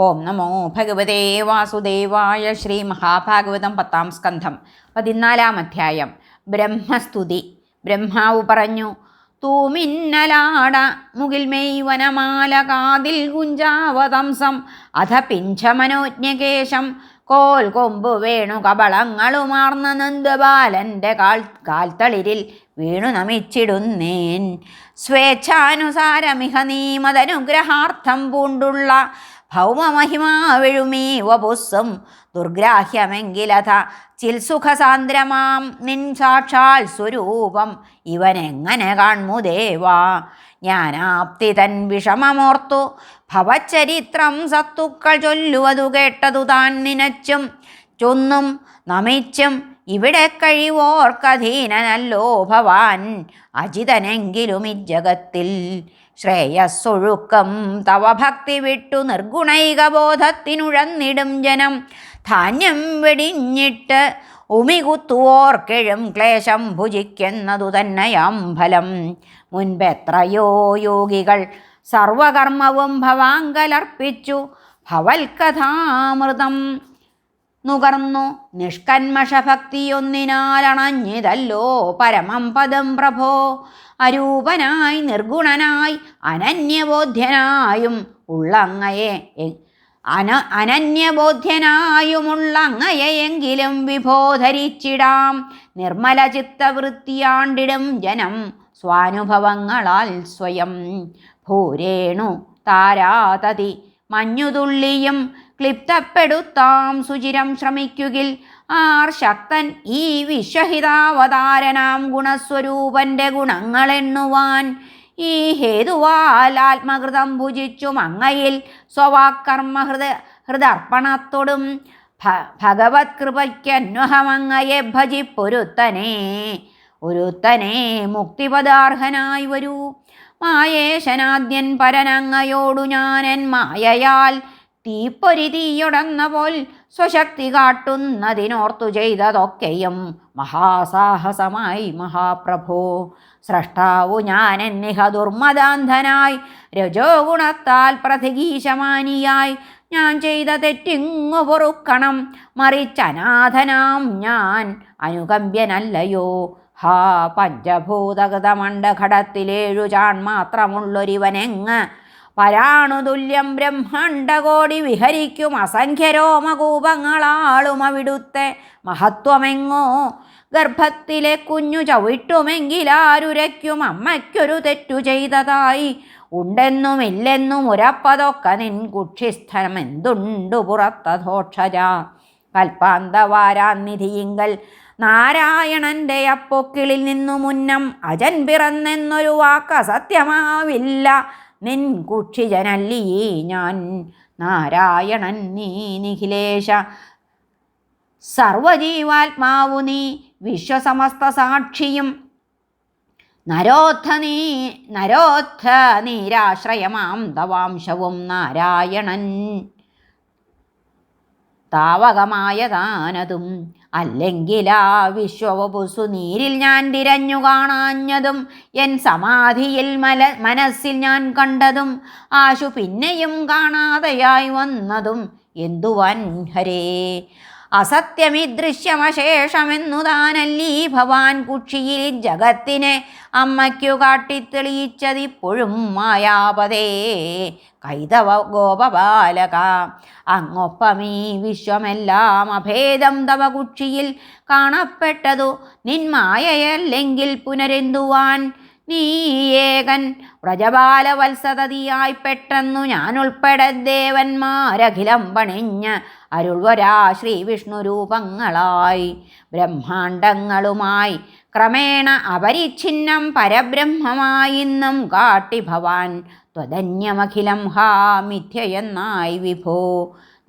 ഓം നമോ ഭഗവതേ വാസുദേവായ ശ്രീ മഹാഭാഗവതം പത്താം സ്കന്ധം പതിനാലാം അധ്യായം. ബ്രഹ്മസ്തുതി. ബ്രഹ്മാവ് പറഞ്ഞു തൂമിന്നലാട മുകിൽ മെയ് വനമാല കാതിൽ കുഞ്ചാവതംസം അധ പിഞ്ചമനോജ്ഞകേശം കോൽ കൊമ്പു വേണു കബളങ്ങളുമാർന്ന നന്ദബാലന്റെ കാൽ കാൽത്തളിരിൽ വീണു നമിച്ചിടുന്നേൻ. സ്വേച്ഛാനുസാരമിഹ നീമതനുഗ്രഹാർത്ഥം പൂണ്ടുള്ള ഭൗമമഹിമാവിഴുമീ വപുസ്സും. ദുർഗ്രാഹ്യമെങ്കിലഥ ചിൽസുഖസാന്ദ്രമാം. നിൻ സാക്ഷാൽ സ്വരൂപം ഇവനെങ്ങനെ കാൺമു ജ്ഞാനാപ്തി തൻ വിഷമമോർത്തു. ഭവചരിത്രം സത്തുക്കൾ ചൊല്ലുവതു കേട്ടതു താൻ നിനച്ചും. ചൊന്നും നമിച്ചും ഇവിടെ കഴിവോർക്കധീനനല്ലോ ഭവാൻ. അജിതനെങ്കിലും ഇജ്ജഗത്തിൽ ശ്രേയസ്സൊഴുക്കം തവ ഭക്തി വിട്ടു നിർഗുണൈക ബോധത്തിനുഴന്നിടും ജനം. ധാന്യം വെടിഞ്ഞിട്ട് ഉമികുത്തുവോർക്കെഴും ക്ലേശം ഭുജിക്കുന്നതു തന്നെയാം ഫലം. മുൻപെത്രയോ യോഗികൾ സർവകർമ്മവും ഭവാങ്കലർപ്പിച്ചു ഭവൽക്കഥാമൃതം. നുകർന്നു. നിഷ്കന്മഷഭക്തിയൊന്നിനാലണഞ്ഞിതല്ലോ പരമം പദം പ്രഭോ. അരൂപനായി നിർഗുണനായി അനന്യബോധ്യനായും ഉള്ളങ്ങയെ അന അനന്യബോധ്യനായുമുള്ളങ്ങയെ എങ്കിലും വിഭോധരിച്ചിടാം. നിർമ്മല ചിത്തവൃത്തിയാണ്ടിടും ജനം സ്വാനുഭവങ്ങളാൽ സ്വയം. ഭൂരേണു താരാതതി മഞ്ഞുതുള്ളിയും ക്ലിപ്തപ്പെടുത്താം സുചിരം ശ്രമിക്കുകിൽ. ആർ ശക്തൻ ഈ വിശ്വഹിതാവതാരനാം ഗുണസ്വരൂപന്റെ ഗുണങ്ങളെണ്ണുവാൻ. ഈ ഹേതുവാൽ ആത്മകൃതം ഭുജിച്ചു മങ്ങയിൽ സ്വവാക്കർമ്മ ഹൃദ ഹൃദർപ്പണത്തോടും. ഭ ഭഗവത് കൃപയ്ക്കന്വഹമങ്ങയെ ഭജിപ്പൊരുത്തനെ ഒരുത്തനെ മുക്തിപദാർഹനായി വരൂ. മായേശനാദ്യൻ പരനങ്ങയോടു ഞാനൻ മായയാൽ തീപ്പൊരി തീയുടന്ന പോൽ സ്വശക്തി കാട്ടുന്നതിനോർത്തു ചെയ്തതൊക്കെയും മഹാസാഹസമായി മഹാപ്രഭോ. സ്രഷ്ടാവു ഞാൻ എന്നിഹ ദുർമദാന്ധനായി രജോ ഗുണത്താൽ പ്രതികീശമാനിയായി ഞാൻ ചെയ്ത തെറ്റിങ്ങു പൊറുക്കണം മറിച്ചനാഥനാം ഞാൻ അനുകമ്പ്യനല്ലയോ. ഹാ പഞ്ചഭൂതഗതമണ്ഡഘടത്തിലേഴു ചാൺ മാത്രമുള്ളൊരിവനെങ്ങ്? പരാണുതുല്യം ബ്രഹ്മാണ്ടകോടി വിഹരിക്കും അസംഖ്യരോമകൂപങ്ങളാളും അവിടുത്തെ മഹത്വമെങ്ങോ? ഗർഭത്തിലെ കുഞ്ഞു ചവിട്ടുമെങ്കിലാരുരയ്ക്കും അമ്മയ്ക്കൊരു തെറ്റു ചെയ്തതായി. ഉണ്ടെന്നുമില്ലെന്നും ഉരപ്പതൊക്കെ നിൻ കുക്ഷിസ്ഥനം എന്തുണ്ടു പുറത്തധോക്ഷജ കൽപ്പാന്തവാരാനിധിയിങ്കൽ നാരായണന്റെ അപ്പൊക്കിളിൽ നിന്നു മുന്നം അജൻ പിറന്നെന്നൊരു വാക്ക് അസത്യമാവില്ല. നിൻ കുക്ഷിജനല്ലിയേ ഞാൻ. നാരായണൻ നീ നിഖിലേശ. സർവജീവാത്മാവു നീ വിശ്വസമസ്ത സാക്ഷിയും. നരോത്ഥ നീ നരോത്ഥ നീരാശ്രയമാം തവാംശവും നാരായണൻ. താവകമായ താനതും ആ വിശ്വവപുസു നീരിൽ ഞാൻ തിരഞ്ഞു കാണാഞ്ഞതും എൻ സമാധിയിൽ മല മനസ്സിൽ ഞാൻ കണ്ടതും ആശു പിന്നെയും കാണാതെയായി വന്നതും എന്തുവൻ ഹരേ അസത്യമി ദൃശ്യമശേഷമെന്നു താനല്ലീ ഭവാൻ കുക്ഷിയിൽ ജഗത്തിനെ അമ്മയ്ക്കു കാട്ടിത്തെളിയിച്ചതിപ്പോഴും മായാപതേ. കൈതവ ഗോപബാലക അങ്ങൊപ്പമീ വിശ്വമെല്ലാം അഭേദം തവ കുക്ഷിയിൽ കാണപ്പെട്ടതു നിന്മായയല്ലെങ്കിൽ പുനരെന്തുവാൻ? നീ ഏകൻ വ്രജബാലവത്സതതിയായി പെട്ടെന്നു ഞാനുൾപ്പെടെ ദേവന്മാരഖിലം പണിഞ്ഞ് അരുൾവരാ ശ്രീ വിഷ്ണു രൂപങ്ങളായി ബ്രഹ്മാണ്ടങ്ങളുമായി ക്രമേണ അപരിച്ഛിന്നം പരബ്രഹ്മമായിന്നും കാട്ടി ഭവാൻ ത്വതന്യമഖിലം ഹാ മിഥ്യയെന്നായി വിഭോ.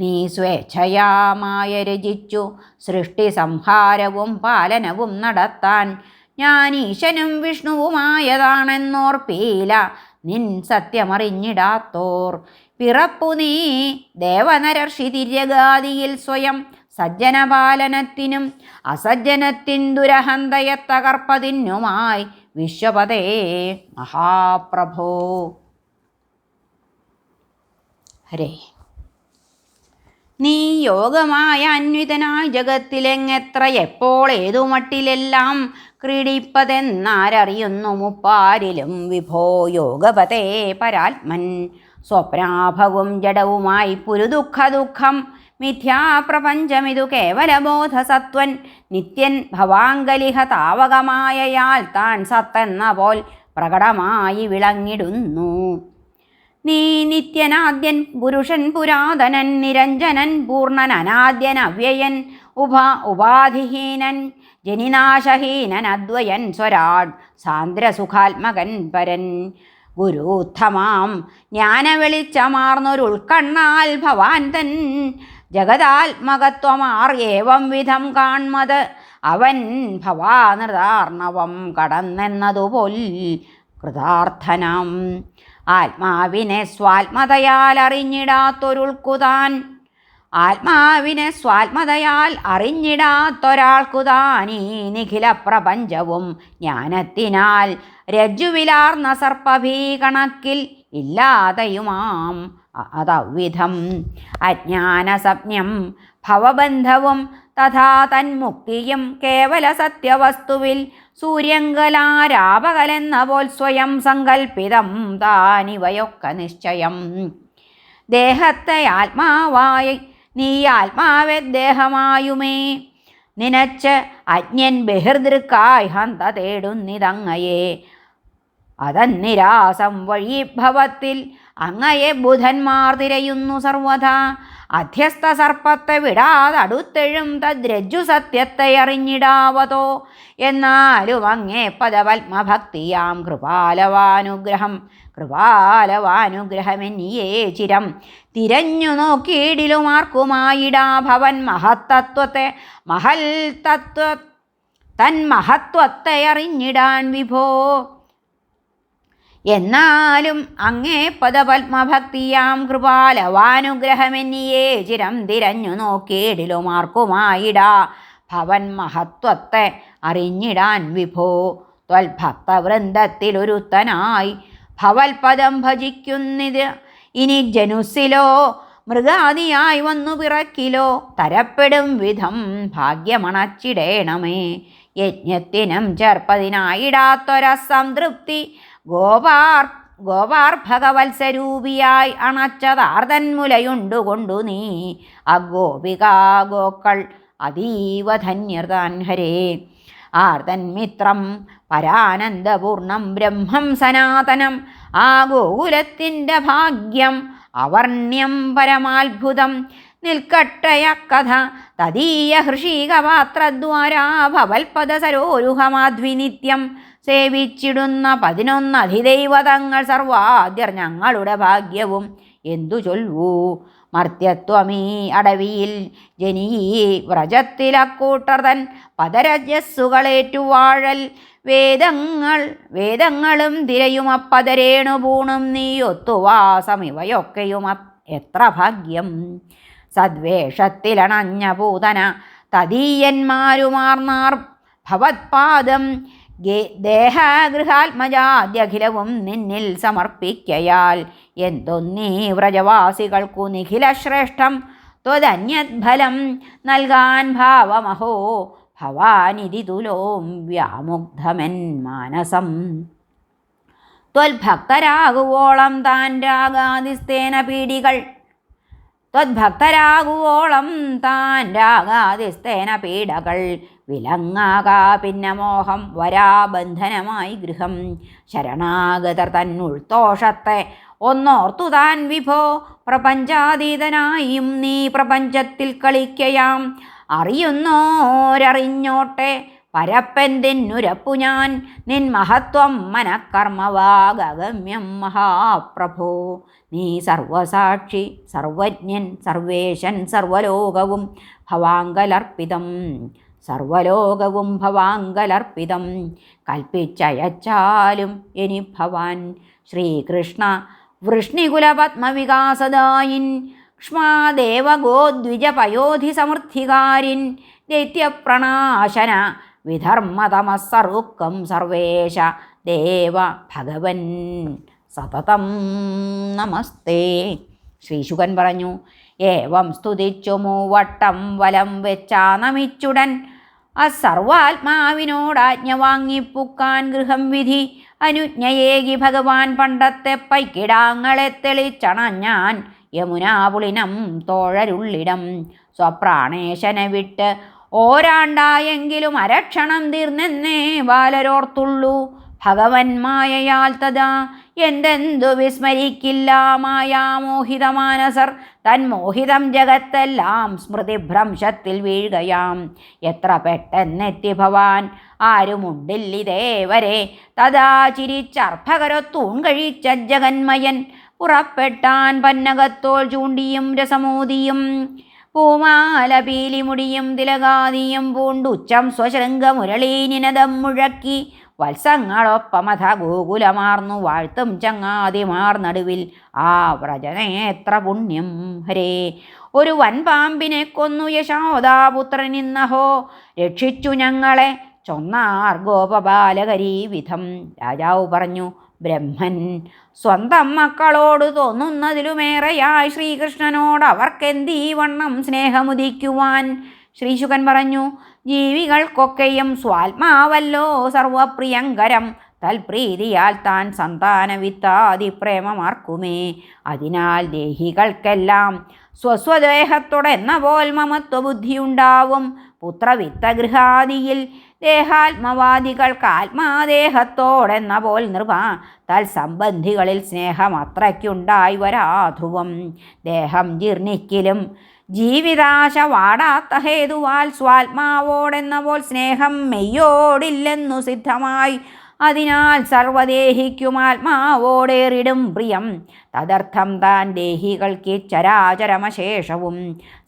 നീ സ്വേച്ഛയാമായ രചിച്ചു സൃഷ്ടി സംഹാരവും പാലനവും നടത്താൻ ഞാൻ ഈശനും വിഷ്ണുവുമായതാണെന്നോർപ്പീല നിൻ സത്യമറിഞ്ഞിടാത്തോർ. പിറപ്പു നീ ദേവനരർഷി തിര്യഗാദിയിൽ സ്വയം സജ്ജനപാലനത്തിനും അസജ്ജനത്തിൻ ദുരഹന്തയെ തകർപ്പതിനുമായി വിശ്വപതേ മഹാപ്രഭോ. ഹരേ. നീ യോഗമായ അന്വിതനായ ജഗത്തിലെങ്ങെത്ര എപ്പോൾ ഏതു മട്ടിലെല്ലാം ക്രീഡിപ്പതെന്നാരറിയുന്നു മുപ്പാരിലും വിഭോ യോഗപതേ പരാത്മൻ. സ്വപ്നാഭവും ജഡവുമായി പുരുദുഃഖ ദുഃഖം മിഥ്യാപ്രപഞ്ചമിതു കേവലബോധസത്വൻ. നിത്യൻ ഭവാങ്കലിഹ താവകമായയാൽ താൻ സത്തെന്ന പോൽ പ്രകടമായി വിളങ്ങിടുന്നു. നീ നിത്യനാദ്യൻ പുരുഷൻ പുരാതനൻ നിരഞ്ജനൻ പൂർണൻ അനാദ്യൻ അവ്യയൻ ഉപാ ഉപാധിഹീനൻ ജനിനാശഹീനൻ അദ്വയൻ സ്വരാട് സാന്ദ്രസുഖാത്മകൻ പരൻ. ഗുരുത്തമാം ജ്ഞാനവെളിച്ചമാർന്നൊരുൾക്കണ്ണാൽ ഭവാൻ തൻ ജഗതാത്മകത്വമാർ ഏവം വിധം കാൺമത്. അവൻ ഭവാനൃതാർണവം കടന്നെന്നതുപോൽ കൃതാർത്ഥനാം. ആത്മാവിനെ സ്വാത്മതയാൽ അറിഞ്ഞിടാത്തൊരുൾക്കുതാൻ ആത്മാവിനെ സ്വാത്മതയാൽ അറിഞ്ഞിടാത്തൊരാൾക്കുതാൻ ഈ നിഖില പ്രപഞ്ചവും ജ്ഞാനത്തിനാൽ രജ്ജുവിലാർന്ന സർപ്പഭീകണക്കിൽ ഇല്ലാതെയുമാം. അതവിധം അജ്ഞാനസജ്ഞം ഭവബന്ധവും തഥാ തന്മുക്തിയും കേവല സത്യവസ്തുവിൽ സൂര്യങ്കലാരാപകലെന്ന പോൽ സ്വയം സങ്കൽപ്പിതം താനിവയൊക്കെ നിശ്ചയം. ദേഹത്തെ ആത്മാവായി നീ ആത്മാവെ ദേഹമായുമേ. നിനച്ച് അജ്ഞൻ ബഹിർദൃക്കായി ഹന്ത തേടുന്നിതങ്ങയെ. അതന്നിരാസം വഴീഭവത്തിൽ അങ്ങയെ ബുധന്മാർ തിരയുന്നു സർവഥാ അധ്യസ്ഥ സർപ്പത്തെ വിടാതടുത്തെഴും തദ്രജ്ജു സത്യത്തെ അറിഞ്ഞിടാവതോ. എന്നാലും അങ്ങേ പദപത്മഭക്തിയാം കൃപാലവാനുഗ്രഹം. കൃപാലവാനുഗ്രഹമെന്നിയേ ചിരം. തിരഞ്ഞു നോക്കിയിടിലുമാർക്കുമായിടാ ഭവൻ മഹത്തത്വത്തെ. മഹൽ തത്വ തൻ മഹത്വത്തെ അറിഞ്ഞിടാൻ വിഭോ എന്നാലും അങ്ങേ പദപത്മഭക്തിയാം കൃപാലവാനുഗ്രഹമെന്നിയേ ചിരം തിരഞ്ഞു നോക്കിയിടിലുമാർക്കുമായിടാ. ഭവൻ മഹത്വത്തെ അറിഞ്ഞിടാൻ വിഭോ. ത്വൽഭക്തവൃന്ദത്തിലൊരുത്തനായി ഭവൽപദം ഭജിക്കുന്നിത് ഇനി ജനുസിലോ മൃഗാദിയായി വന്നു പിറക്കിലോ? തരപ്പെടും വിധം ഭാഗ്യമണച്ചിടേണമേ. യജ്ഞത്തിനും ചേർപ്പതിനായിടാത്തൊരസംതൃപ്തി ഗോപാർ ഗോപാർ ഭഗവത്സരൂപിയായി അണച്ചതാർതന്മുലയുണ്ടുകൊണ്ടു നീ. അഗോപികാ ഗോക്കൾ അതീവ ധന്യർതാൻ ഹരേ. ആർതന്മിത്രം പരാനന്ദപൂർണം ബ്രഹ്മം സനാതനം ആ ഗോകുലത്തിന്റെ ഭാഗ്യം അവർണ്യം പരമാത്ഭുതം. നിൽക്കട്ടയ കഥ തദീയ ഹൃഷീകപാത്രദ്വാരാ ഭവൽപദ സരോരുഹമാധ്വിനിത്യം സേവിച്ചിടുന്ന പതിനൊന്ന് അധിദൈവതങ്ങൾ സർവാദ്യർ ഞങ്ങളുടെ ഭാഗ്യവും. എന്തു ചൊല്ലൂ? മർത്യത്വമീ അടവിയിൽ ജനീ വ്രജത്തിലക്കൂട്ടർ തൻ പദരജസ്സുകളേറ്റുവാഴൽ. വേദങ്ങൾ വേദങ്ങളും തിരയും അപ്പതരേണു പൂണും നീയൊത്തുവാസം ഇവയൊക്കെയും എത്ര ഭാഗ്യം. സദ്വേഷത്തിലണഞ്ഞ പൂതന തദീയന്മാരുമാർന്നാർ ഭവത്പാദം. ദേഹഗൃഹാത്മജാദ്യഖിലവും നിന്നിൽ സമർപ്പിക്കയാൽ എന്തൊന്നീ വ്രജവാസികൾക്കു നിഖില ശ്രേഷ്ഠം ത്വതന്യദ്ഫലം നൽകാൻ ഭാവമഹോ ഭവാനിതി തുലോം വ്യാമുഗ്ധമൻ മാനസം. ത്വൽഭക്തരാകുവോളം താൻ രാഗാതിസ്തേന പീഡികൾ. ത്വദ്ഭക്തരാകുവോളം താൻ രാഗാതിസ്തേന പീഡകൾ. വിലങ്ങാകാ പിന്നെ മോഹം വരാബന്ധനമായി ഗൃഹം. ശരണാഗതർ തന്നുൾത്തോഷത്തെ ഒന്നോർത്തു താൻ വിഭോ പ്രപഞ്ചാതീതനായും നീ പ്രപഞ്ചത്തിൽ കളിക്കയാം. അറിയുന്നോരറിഞ്ഞോട്ടെ പരപ്പന്തിന്നുരപ്പു ഞാൻ. നിൻ മഹത്വം മനക്കർമ്മവാഗമ്യം മഹാപ്രഭോ. നീ സർവസാക്ഷി സർവജ്ഞൻ സർവേശൻ സർവലോകവും ഭവാങ്കലർപ്പിതം സർവലോകവും ഭവാങ്കലർപ്പിതം കൽപ്പിച്ചയച്ചാലും ഇനി ഭവാൻ ശ്രീകൃഷ്ണ വൃഷ്ണികുലപത്മവികാസദായിൻ ക്ഷ്മാദേവഗോദ്വിജപയോധി സമൃദ്ധികാരിൻ ദൈത്യപ്രണാശന വിധർമ്മതമസ്സറുക്കം സർവേശ ദേവ ഭഗവൻ സതതം നമസ്തേ. ശ്രീശുകൻ പറഞ്ഞു ഏവം സ്തുതിച്ചു മൂവട്ടം വലം വെച്ചാ നമിച്ചുടൻ അസർവാത്മാവിനോടാജ്ഞ വാങ്ങിപ്പുക്കാൻ ഗൃഹം വിധി. അനുജ്ഞയേകി ഭഗവാൻ പണ്ടത്തെ പൈക്കിടാങ്ങളെ തെളിച്ചണഞ്ഞാൻ യമുനാപുളിനം തോഴരുള്ളിടം. സ്വപ്രാണേശനെ വിട്ട് ഓരാണ്ടായെങ്കിലും അരക്ഷണം തീർന്നെന്നേ ബാലരോർത്തുള്ളൂ. ഭഗവന്മായയാൽ തഥാ എന്തെന്തു വിസ്മരിക്കില്ല മായാമോഹിതമാനസർ തന്മോഹിതം ജഗത്തെല്ലാം സ്മൃതിഭ്രംശത്തിൽ വീഴുകയാം. എത്ര പെട്ടെന്നെത്തി ഭവാൻ? ആരുമുണ്ടില്ലിതേവരെ തഥാ ചിരിച്ചർഭകരത്തൂൺ കഴിച്ച ജഗന്മയൻ. പുറപ്പെട്ടാൻ പന്നകത്തോൾ ചൂണ്ടിയും രസമോദിയും പൂമാല പീലിമുടിയും തിലകാതിയും പൂണ്ടുച്ചം സ്വശൃംഗമുരളീനിനദം മുഴക്കി. വത്സങ്ങളൊപ്പമഥ ഗോകുലമാർന്നു വാഴ്ത്തും ചങ്ങാതിമാർ നടുവിൽ. ആ വ്രജനേത്ര പുണ്യം ഹരേ. ഒരു വൻപാമ്പിനെ കൊന്നു യശോദാപുത്രനിന്നഹോ രക്ഷിച്ചു ഞങ്ങളെ ചൊന്നാർ ഗോപബാലകരീ വിധം. രാജാവ് പറഞ്ഞു ബ്രഹ്മൻ സ്വന്തം മക്കളോട് തോന്നുന്നതിലുമേറെയായി ശ്രീകൃഷ്ണനോട് അവർക്കെന്തീ വണ്ണം സ്നേഹമുദിക്കുവാൻ? ശ്രീശുകൻ പറഞ്ഞു ജീവികൾക്കൊക്കെയും സ്വാത്മാവല്ലോ സർവപ്രിയങ്കരം. തൽപ്രീതിയാൽ താൻ സന്താനവിത്താതി പ്രേമമാർക്കുമേ അതിനാൽ ദേഹികൾക്കെല്ലാം സ്വസ്വദേഹത്തോടെന്ന പോൽ മമത്വബുദ്ധിയുണ്ടാവും. പുത്രവിത്തഗൃഹാദിയിൽ ദേഹാത്മവാദികൾക്ക് ആത്മാദേഹത്തോടെന്ന പോൽ നൃപ. തൽസംബന്ധികളിൽ സ്നേഹം അത്രയ്ക്കുണ്ടായി വരാ ദേഹം ജീർണിക്കിലും ജീവിതാശ വാടാത്ത ഹേതുവാൽ സ്വാത്മാവോടെന്ന പോൽ സ്നേഹം മെയ്യോടില്ലെന്നു സിദ്ധമായി. അതിനാൽ സർവദേഹിക്കും ആത്മാവോടേറിടും പ്രിയം. തദർത്ഥം താൻ ദേഹികൾക്ക് ചരാചരമശേഷവും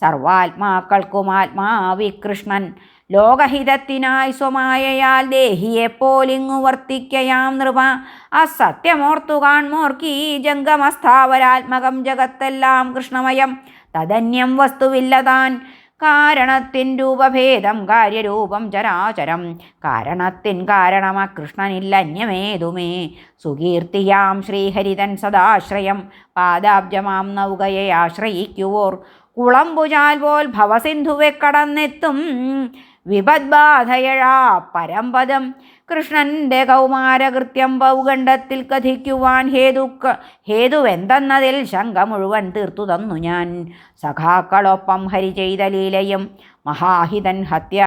സർവാത്മാക്കൾക്കും ആത്മാവി കൃഷ്ണൻ ലോകഹിതത്തിനായി സ്വമായയാൽ ദേഹിയെപ്പോലിങ്ങു വർത്തിക്കയാം നൃപ. അസത്യമോർത്തു കാൺമോർക്കീ ജംഗമസ്ഥാവരാത്മകം ജഗത്തെല്ലാം കൃഷ്ണമയം. തദന്യം വസ്തുവില്ല താൻ കാരണത്തിൻ രൂപഭേദം കാര്യരൂപം ചരാചരം. കാരണത്തിൻ കാരണമ കൃഷ്ണനില്ല അന്യമേതുമേ സുകീർത്തിയാം ശ്രീഹരിതൻ സദാശ്രയം. പാദാബ്ജമാം നൗകയെ ആശ്രയിക്കുവോർ. കുളംപുചാൽ പോൽ ഭവസിന്ധുവെ കടന്നെത്തും. വിപദ്ബാധയഴാ പരമ്പദം. കൃഷ്ണന്റെ കൗമാരകൃത്യം പൗഗണ്ഡത്തിൽ കഥിക്കുവാൻ ഹേതു ഹേതുവെന്തെന്നതിൽ ശങ്ക മുഴുവൻ തീർത്തു തന്നു ഞാൻ. സഖാക്കളൊപ്പം ഹരി ചെയ്ത ലീലയും മഹാഹിതൻ ഹത്യ